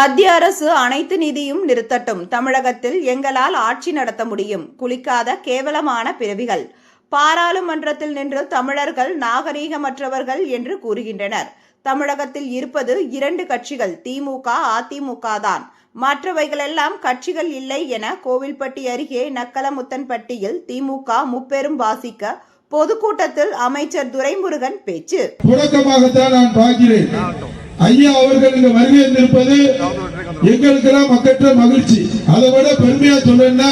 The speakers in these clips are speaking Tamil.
மத்திய அரசு அனைத்து நிதியும் நிறுத்தட்டும். தமிழகத்தில் எங்களால் ஆட்சி நடத்த முடியும். குளிக்காத கேவலமான பிறவிகள். பாராளுமன்றத்தில் நின்று தமிழர்கள் நாகரீகமற்றவர்கள் என்று கூறுகின்றனர். தமிழகத்தில் இருப்பது இரண்டு கட்சிகள் திமுக அதிமுக தான். மற்றவைகளெல்லாம் கட்சிகள் இல்லை என கோவில்பட்டி அருகே நக்கலமுத்தன்பட்டியில் திமுக முப்பெரும் வாசிக்க பொதுக்கூட்டத்தில் அமைச்சர் துரைமுருகன் பேச்சு. நான் பார்க்கிறேன் ஐயா அவர்கள் இங்க வருகை இருப்பது எங்களுக்கெல்லாம் மக்கற்ற மகிழ்ச்சி. அதை விட பெருமையா சொல்றேன்னா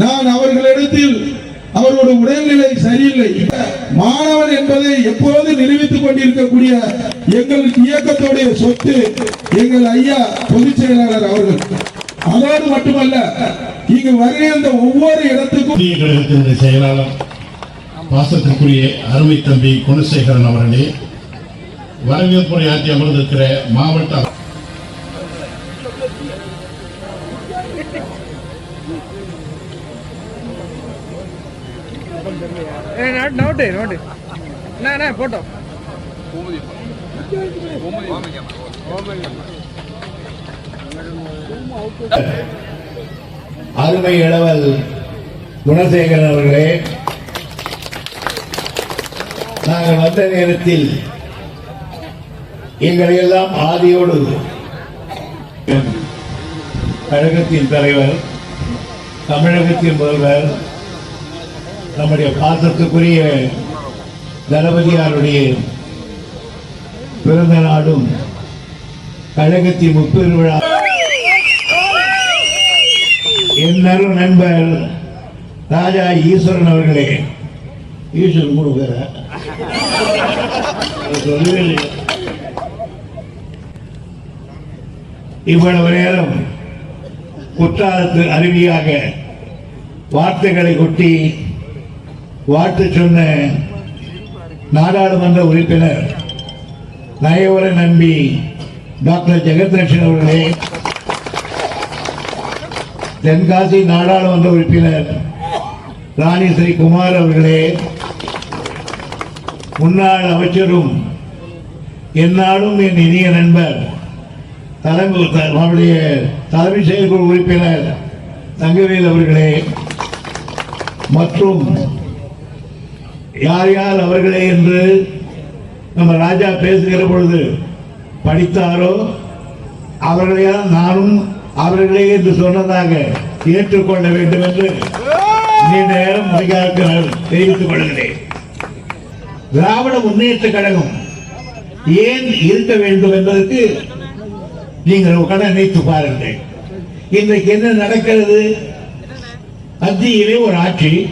நான் அவர்களிடத்தில் அவர்களோட உடல்நிலை சரியில்லை. மாணவன் என்பதை எப்போது நிரூபித்துக் கொண்டிருக்கக்கூடிய எங்களுக்கு இயக்கத்துடைய சொத்து எங்கள் ஐயா பொதுச் செயலாளர் அவர்கள். அதோடு மட்டுமல்ல இங்கு வருகின்ற ஒவ்வொரு இடத்துக்கும் செயலாளர் பாசத்திற்குரிய அருமை தம்பி குணசேகரன் அவர்களே வரவேற்புரை ஆற்றி அமர்ந்திருக்கிற மாவட்ட போட்டோம் அருமை இளவல் குணசேகரன் அவர்களே நாங்கள் வந்த நேரத்தில் எங்களையெல்லாம் ஆதியோடு கழகத்தின் தலைவர் தமிழகத்தின் முதல்வர் நம்முடைய பாசத்துக்குரிய தளபதியாருடைய பிறந்த நாடும் கழகத்தின் முப்பெருவிழா என் நண்பர் ராஜா ஈஸ்வரன் அவர்களே. ஈஸ்வரன் மூணு பேரா? சொல்லவே இவ்வளவு நேரம் குற்றாலத்து அருவியாக வார்த்தைகளை கொட்டி வாழ்த்து சொன்ன நாடாளுமன்ற உறுப்பினர் நயவர நம்பி டாக்டர் ஜெகதர்ஷன் அவர்களே தென்காசி நாடாளுமன்ற உறுப்பினர் ராணி ஸ்ரீ குமார் அவர்களே முன்னாள் அமைச்சரும் என்னாலும் என் இனிய நண்பர் தலைமை நம்முடைய தலைமை செயற்குழு உறுப்பினர் தங்கவேல் அவர்களே மற்றும் யார் யார் அவர்களே என்று நம்ம ராஜா பேசுகிற பொழுது படித்தாரோ அவர்களையால் நானும் அவர்களே என்று சொன்னதாக ஏற்றுக்கொள்ள வேண்டும் என்று நீண்ட நேரம் தெரிவித்துக் கொள்கிறேன். திராவிட முன்னேற்ற கழகம் ஏன் இருக்க வேண்டும் என்பதற்கு நீங்கள் உட்கார நினைத்து பாருங்கள். இன்றைக்கு என்ன நடக்கிறது? மத்தியிலே ஒரு ஆட்சி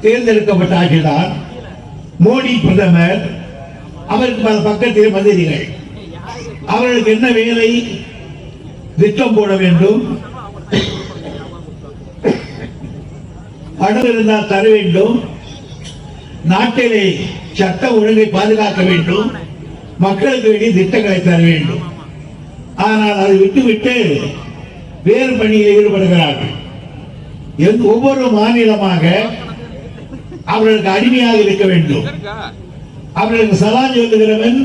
தேர்ந்தெடுக்கப்பட்ட ஆட்சிதான். மோடி பிரதமர் அவருக்கு பல பக்கத்தில் மந்திரிகள் அவர்களுக்கு என்ன வேலை? திட்டம் போட வேண்டும். பணம் இருந்தால் தர வேண்டும். நாட்டிலே சட்ட ஒழுங்கை பாதுகாக்க வேண்டும். மக்களுக்கு வேண்டிய திட்டங்களை தர வேண்டும். ஆனால் அதை விட்டுவிட்டு வேறு பணியில் ஈடுபடுகிறார்கள். ஒவ்வொரு மாநிலமாக அவர்களுக்கு அடிமையாக இருக்க வேண்டும். அவர்களுக்கு சலா சொல்லுகிறவன்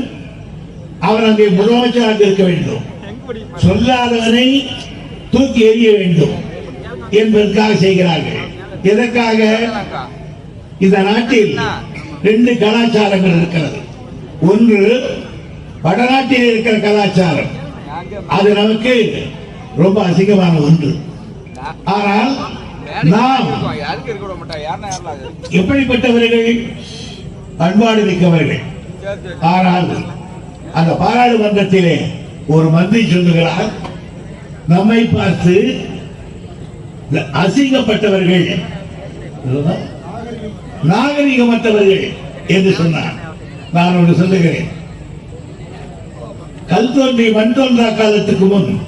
அவன் அங்கே முதலமைச்சராக இருக்க வேண்டும். சொல்லாதவனை தூக்கி எறிய வேண்டும் என்பதற்காக செய்கிறார்கள். எதற்காக? இந்த நாட்டில் ரெண்டு கலாச்சாரங்கள் இருக்கிறது. ஒன்று வடநாட்டில் இருக்கிற கலாச்சாரம். அது நமக்கு ரொம்ப அசிங்கமான ஒன்று. ஆனால் நாம்? எப்படிப்பட்டவர்கள்? பண்பாடு மிக்கவர்கள் ஆனால் அந்த பாராளுமன்றத்திலே ஒரு மந்திரி சொல்லுகிறார் நம்மை பார்த்து அசிங்கப்பட்டவர்கள். நாகரிகமற்றவர்கள் என்று சொன்னார். நான் ஒன்று சொல்லுகிறேன். கல் தோன்றி மண் தோன்றா காலத்துக்கு முன்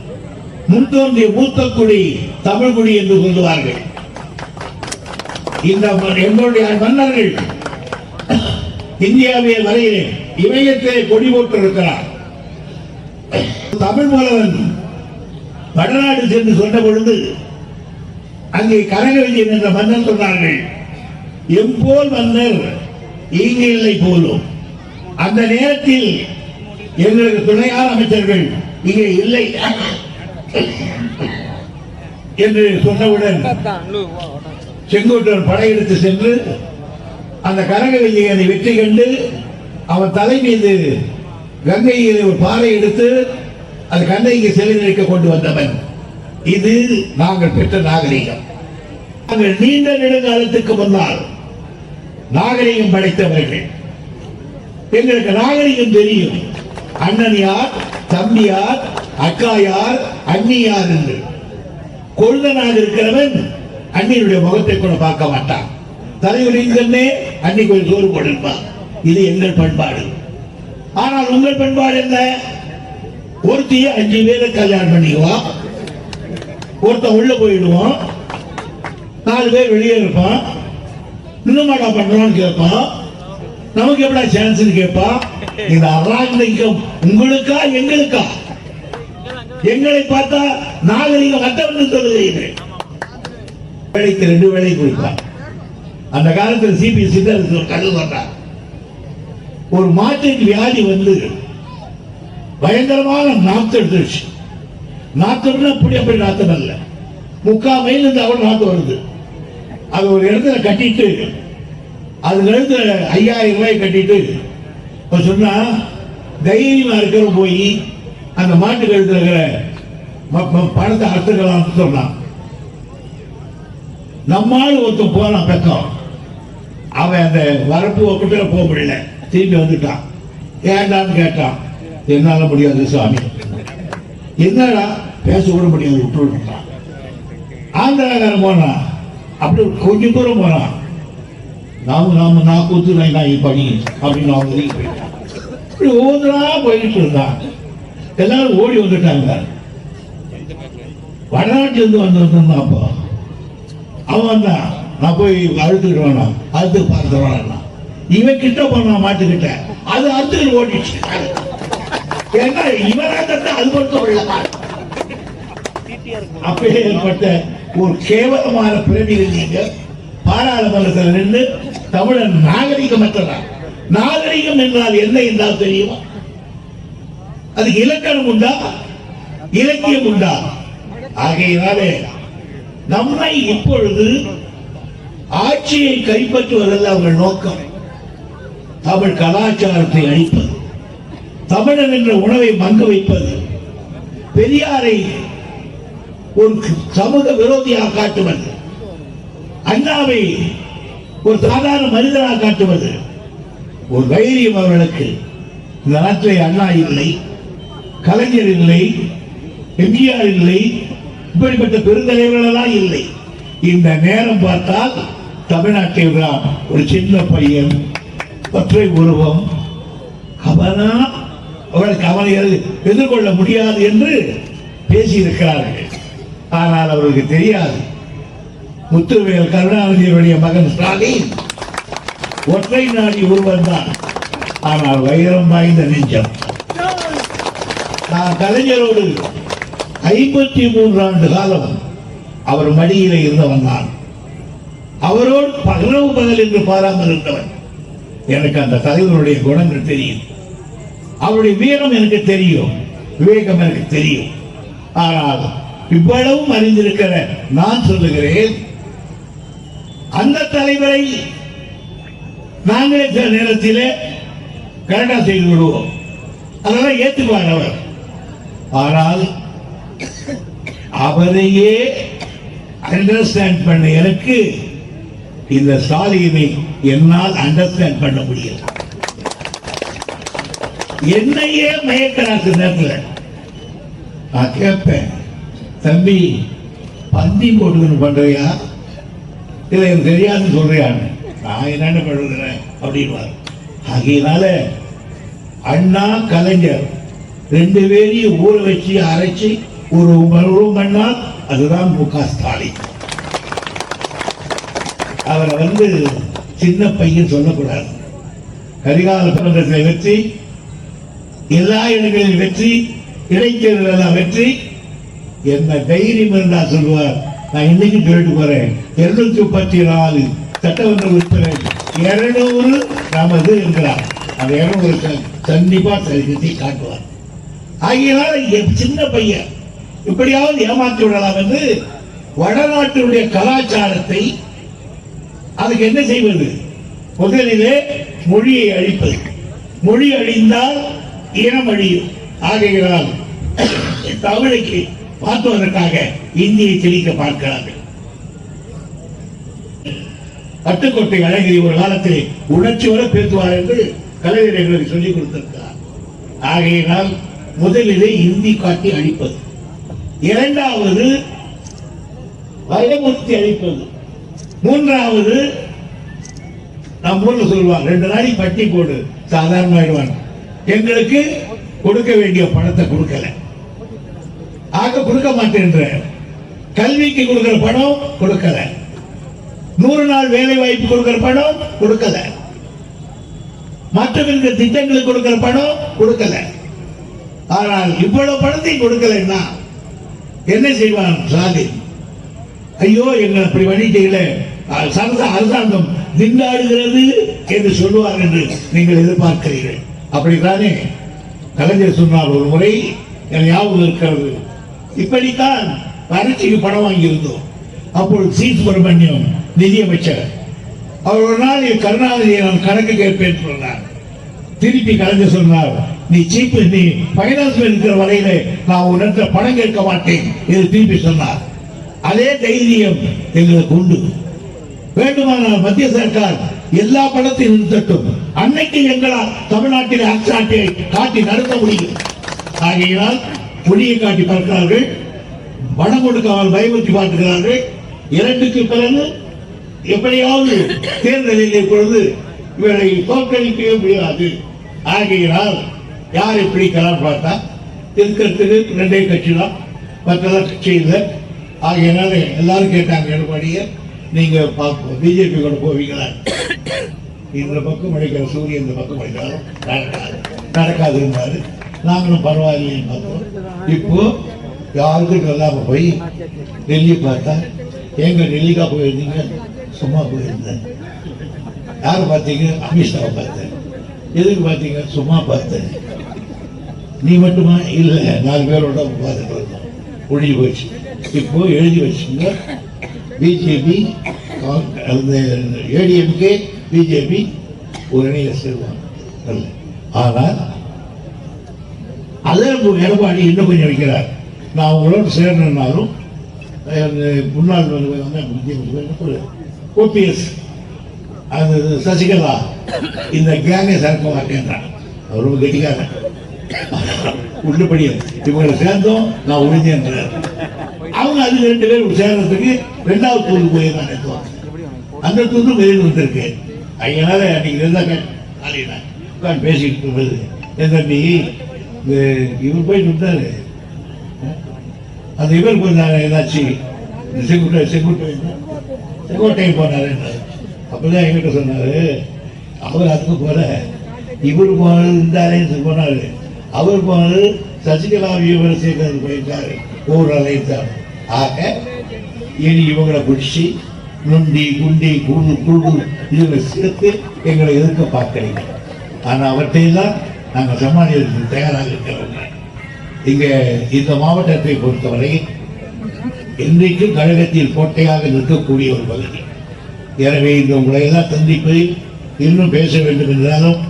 முன் தோன்றிய மூத்த குடி தமிழ் குடி என்று சொல்லுவார்கள். இந்த ம- எங்களுடைய மன்னர்கள் இந்தியாவில் வரையிலே இமயத்திலே கொடி போட்டிருக்கிறார். தமிழ் மூலவன் வடநாடு சென்று சொன்ன பொழுது அங்கே கனகவிஜயன் என்ற மன்னர் சொன்னார்கள் எம்போல் மன்னர் இங்கு இல்லை போலும். அந்த நேரத்தில் எங்களுக்கு துணையான அமைச்சர்கள் இங்கே இல்லை. என்று சொன்னவுடன் செங்கோட்டையன் படையெடுத்து சென்று அந்த கனக விஜயனை வெற்றி கண்டு அவன் தலை மீது கங்கையில் ஒரு பாறை எடுத்து அது கண்ணைக்கு சிலை நிற்க கொண்டு வந்தவன். இது நாங்கள் பெற்ற நாகரிகம். நாங்கள் நீண்ட நெடுங்காலத்துக்கு முன்னால் நாகரிகம் படைத்தவர்கள். எங்களுக்கு நாகரிகம் தெரியும். அண்ணன் யார் தம்பி யார் அக்கா யார் அண்ணி யார் என்று. கொழுந்தனாக இருக்கிறவன் அண்ணியுடைய முகத்தை கூட பார்க்க மாட்டான். தலைவரிங்கன்னே கண்ணே அன்னி கொஞ்சம் சோறு போட்டிருப்பான் இது எங்கள் பண்பாடு. ஆனால் உங்கள் பண்பாடு என்ன? ஒருத்திய அஞ்சு பேரை கல்யாணம் பண்ணிக்குவான் ஒருத்தன் உள்ள போயிடுவான். நாலு பேர் வெளியே இருப்பான். இன்னும் மாடா பண்றோம்னு கேட்பான். நமக்கு எப்படா சான்ஸ் கேட்பா இந்த அராஜகம் உங்களுக்கா எங்களுக்கா? எங்களை பார்த்தா நாகரிகம் மற்றவர்கள் சொல்லுகிறீர்கள் வேலைக்கு ரெண்டு வேலை கொடுப்பான் அந்த காலத்தில் சிபி தான் கல் வந்தார் ஒரு மாட்டுக்கு வியாதி வந்து பயங்கரமான நாத்து எடுத்துருச்சு. நாத்தம்னா அப்படி அப்படி நாத்தம் அல்ல முக்கால் மைல் இருந்து அவள் நாத்து வருது. அது ஒரு இடத்துல கட்டிட்டு அதுல இருந்து ஐயாயிரம் ரூபாய் கட்டிட்டு இப்ப சொன்னா தைரியமா இருக்கிற போய் அந்த மாட்டு கழுத்துல இருக்கிற ம- பணத்தை அறுத்துக்கலாம்னு சொன்னான். நம்மால் ஒருத்தன் போனான் பக்கம் அவன் அந்த வரப்பு ஒப்பிட்ட போக முடியல. திரும்பி வந்துட்டான். ஏண்டான்னு கேட்டான். என்னால முடியாது சுவாமி என்னடா பேச கூட முடியாது விட்டு ஆந்திராக்காரன் போனான். அப்படி கொஞ்சம் தூரம் போனான். நாம நாம நான் கூத்து நான் இப்படி அப்படின்னு அவங்க இப்படி ஒவ்வொன்றா போயிட்டு இருந்தான் எல்லாரும் ஓடி வந்துட்டாங்க வடநாட்டுல இருந்து வந்திருந்தான் அப்போ. அவன் தான் நான் போய் அழுத்துக்கிட்டு வேணாம் அழுத்து பார்த்து வேணாம் இவன் கிட்ட போனான் மாட்டுக்கிட்ட. அது அழுத்துக்கிட்டு ஓடிச்சு ஏன்னா இவன் தட்டா அது மட்டும் விடல அப்பயே ஏற்பட்ட ஒரு கேவலமான பிறவிகள் நீங்கள் பாராளுமன்றத்தில் நின்று தமிழன் நாகரிகமற்றதா நாகரிகம் என்றால் என்ன என்றால் தெரியுமா? அதுக்கு இலக்கணம் உண்டா? இலக்கியம் உண்டா? ஆகையினாலே நம்மை இப்பொழுது ஆட்சியை கைப்பற்றுவதல்ல அவர்கள் நோக்கம். தமிழ் கலாச்சாரத்தை அழிப்பது. தமிழன் என்ற உணவை மங்க வைப்பது. பெரியாரை ஒரு சமூக விரோதியாக காட்டுவது. அண்ணாவை ஒரு சாதாரண மனிதனாக காட்டுவது ஒரு தைரியம் அவர்களுக்கு. இந்த நாட்டிலே அண்ணா இல்லை கலைஞர் இல்லை எம்ஜிஆர் இல்லை இப்படிப்பட்ட பெருந்தலைவர்கள் எல்லாம் இல்லை. இந்த நேரம் பார்த்தால் தமிழ்நாட்டில் தான் ஒரு சின்ன பையன் ஒற்றை உருவம் அவனா அவர்களுக்கு அவனை எதிர்கொள்ள முடியாது என்று பேசியிருக்கிறார்கள். ஆனால் அவர்களுக்கு தெரியாது. முத்துவேல் கருணாநிதியுடைய மகன் ஸ்டாலின். ஒற்றை நாடி உருவம் தான். ஆனால் வைரம் வாய்ந்த நெஞ்சம். நான் கலைஞரோடு ஐம்பத்தி மூன்று ஆண்டு காலம் அவர் மடியிலே இருந்தவன் நான். அவரோடு பகலவு பகல் என்று பாராமல் இருந்தவன். எனக்கு அந்த தலைவருடைய குணங்கள் தெரியும். அவருடைய வீரம் எனக்கு தெரியும். விவேகம் எனக்கு தெரியும். ஆனால் இவ்வளவும் அறிந்திருக்கிற நான் சொல்லுகிறேன். அந்த தலைவரை நாங்களே சில நேரத்திலே கரெக்டா செய்து விடுவோம் அதெல்லாம் ஏற்றுக்குவார் அவர். ஆனால் அவரையே அண்டர்ஸ்டாண்ட் பண்ண எனக்கு இந்த சாலியினை என்னால் அண்டர்ஸ்டாண்ட் பண்ண முடியல. என்னையே மயக்கிறாங்க நேரத்தில் நான் கேட்பேன் தம்பி பந்தி போட்டுக்கணும் பண்றியா? இதை எனக்கு தெரியாதுன்னு சொல்றியான்னு. நான் என்னென்ன பண்ணுகிறேன் அப்படின்வார் ஆகையினால அண்ணா கலைஞர் ரெண்டு பேரையும் ஊற வச்சு அரைச்சு ஒரு உருவம் பண்ணால் அதுதான் மு க ஸ்டாலின். அவரை வந்து சின்ன பையன் சொல்லக்கூடாது. கரிகால பிரபந்தத்தில் வெற்றி எல்லா இடங்களிலும் வெற்றி இடைத்தேர்தல் வெற்றி என்ன தைரியம் இருந்தா சொல்லுவார். நான் இன்னைக்கு சொல்லிட்டு போறேன் இருநூத்தி முப்பத்தி நாலு சட்டமன்ற உறுப்பினர் இருநூறு நமது இருக்கிறார் அந்த இருநூறு கண்டிப்பா சரிகத்தை காட்டுவார். ஆகியனால என் சின்ன பையன் இப்படியாவது ஏமாற்றி விடலாம் என்று வடநாட்டினுடைய கலாச்சாரத்தை அதுக்கு என்ன செய்வது? முதலிலே மொழியை அழிப்பது. மொழி அழிந்தால் இனம் அழியும். ஆகையினால் தமிழுக்கு மாற்றுவதற்காக இந்தியை செழிக்க பார்க்கிறார்கள். பட்டுக்கோட்டை அழகிரி ஒரு காலத்தில் உணர்ச்சியோட பேசுவார் என்று கலைஞர் எங்களுக்கு சொல்லிக் கொடுத்திருக்கிறார். ஆகையினால் முதலிலே இந்தி காட்டி அழிப்பது. இரண்டாவது பயமுறுத்தி அழிப்பது. மூன்றாவது நம் ஊர்ல சொல்லுவாங்க ரெண்டு நாளைக்கு பட்டி போடு சாதாரணமாயிடுவாங்க. எங்களுக்கு கொடுக்க வேண்டிய பணத்தை கொடுக்கல. ஆக கொடுக்க மாட்டேன்ற. கல்விக்கு கொடுக்கிற பணம் கொடுக்கல. நூறு நாள் வேலை வாய்ப்பு கொடுக்கிற பணம் கொடுக்கல. மற்றவர்களுக்கு திட்டங்களுக்கு கொடுக்கிற பணம் கொடுக்கல. ஆனால் இவ்வளவு பணத்தையும் கொடுக்கலன்னா என்ன செய்வான் ஸ்டாலின் ஐயோ எங்களை அப்படி பண்ணிட்டீங்களே சரச அரசாங்கம் திண்டாடுகிறது என்று சொல்லுவார் என்று நீங்கள் எதிர்பார்க்கிறீர்கள். அப்படித்தானே? கலைஞர் சொன்னார் ஒரு முறை என் ஞாபகம் இருக்கிறது. இப்படித்தான் வறட்சிக்கு பணம் வாங்கியிருந்தோம். அப்பொழுது சி சுப்பிரமணியம் நிதியமைச்சர். அவர் ஒரு நாள் கருணாநிதியை நான் கணக்கு கேட்பேன் சொன்னார். திருப்பி கலந்து சொன்னார் நீ சீப்பு நீ பைனான்ஸ் இருக்கிற வரையில நான் உன்னிடத்துல பணம் கேட்க மாட்டேன் என்று திருப்பி சொன்னார். அதே தைரியம் எங்களுக்கு உண்டு. வேண்டுமானால் மத்திய சர்க்கார் எல்லா பணத்தையும் நிறுத்தட்டும். அன்னைக்கு எங்களால் தமிழ்நாட்டில் அரசாட்சியை காட்டி நடத்த முடியும். ஆகையினால் மொழியை காட்டி பார்க்கிறார்கள். பணம் கொடுக்காமல் பயமுறுத்தி பார்க்கிறார்கள். இரண்டுக்கு பிறகு எப்படியாவது தேர்தலில் இப்பொழுது இவரை தோற்கடிக்கவே முடியாது. ஆகையினால் யாரை பிடிக்கலாம் பார்த்தா இருக்கிறதுக்கு ரெண்டே கட்சி தான் மற்றெல்லாம் கட்சி இல்லை. ஆகையினால எல்லாரும் கேட்டாங்க எடப்பாடிய நீங்க பிஜேபி கூட போவீங்களா? இந்த பக்கம் அடிக்கிற சூரியன் இந்த பக்கம் அடிக்கிறாலும் நடக்காது. நடக்காது இருந்தாரு நாங்களும் பரவாயில்லைன்னு பார்த்தோம். இப்போ யாருக்கும் இல்லாமல் போய் டெல்லி பார்த்தா எங்க டெல்லிக்கா போயிருந்தீங்க? சும்மா போயிருந்தேன். யாரை பார்த்தீங்க? அமித்ஷாவை பார்த்தேன். எதுக்கு பார்த்தீங்க? சும்மா பார்த்தேன். நீ மட்டுமா? இல்லை. நாலு பேரோட பார்த்துட்டு வந்தோம். ஒழிஞ்சு போச்சு இப்போ எழுதி வச்சுங்க. பிஜேபி அந்த ஏடிஎம்கே பிஜேபி ஒரு அணியில் சேருவாங்க ஆனால் ஆனால் அதை எடப்பாடி இன்னும் கொஞ்சம் வைக்கிறார்? நான் அவங்களோட சேரணுன்னாலும் அந்த முன்னாள் ஓபிஎஸ் அந்த சசிகலா இந்த கேங்கை சேர்க்க மாட்டேன்றான் அவர் ரொம்ப கெட்டிக்காரன் உள்ளபடி இவங்களை சேர்ந்தோம் நான் உறுதியன்றார் அவங்க அது ரெண்டு பேரும் சேர்றதுக்கு ரெண்டாவது தூண்டு போயிருந்தாங்க அந்த தூண்டு வெளியில் வந்திருக்கு. அதனால அன்னைக்கு இருந்தாங்க உட்காந்து பேசிக்கிட்டு இருந்தது என் இது இவர் போயிட்டு இருந்தாரு அந்த இவர் கொஞ்சம் ஏதாச்சும் இந்த செங்குட்டை செங்குட்டை. செங்கோட்டை போனாரு அப்பதான் எங்கிட்ட சொன்னாரு அவர் அதுக்கு போற இவர் போனது இருந்தாரேன்னு போனாரு. அவர் போனது சசிகலா விவரசேகர் போயிருக்காரு ஊர் அலைத்தார் ஆக இனி இவங்களை பிடிச்சி நுண்டி குண்டி குழு குழு இதில் சேர்த்து எங்களை எதிர்க்க பார்க்கிறீங்க. ஆனால் அவற்றையெல்லாம் நாங்கள் சமாளிக்கிறதுக்கு தயாராக இருக்கிறவங்க இங்கே இந்த மாவட்டத்தை பொறுத்தவரை இன்றைக்கும் கழகத்தில் கோட்டையாக நிற்கக்கூடிய ஒரு பகுதி. எனவே இந்த உங்களை எல்லாம் சந்திப்பு இன்னும் பேச வேண்டும் என்றாலும்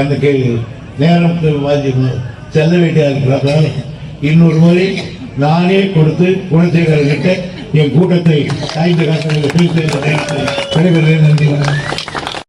எனக்கு நேரம் செல்ல வேண்டியதாக இருக்கிறார்கள் இன்னொரு முறை நானே கொடுத்து குணசேகரர்கிட்ட என் கூட்டத்தை ஐந்து காலத்தில் பேசுவதை நன்றி. வணக்கம்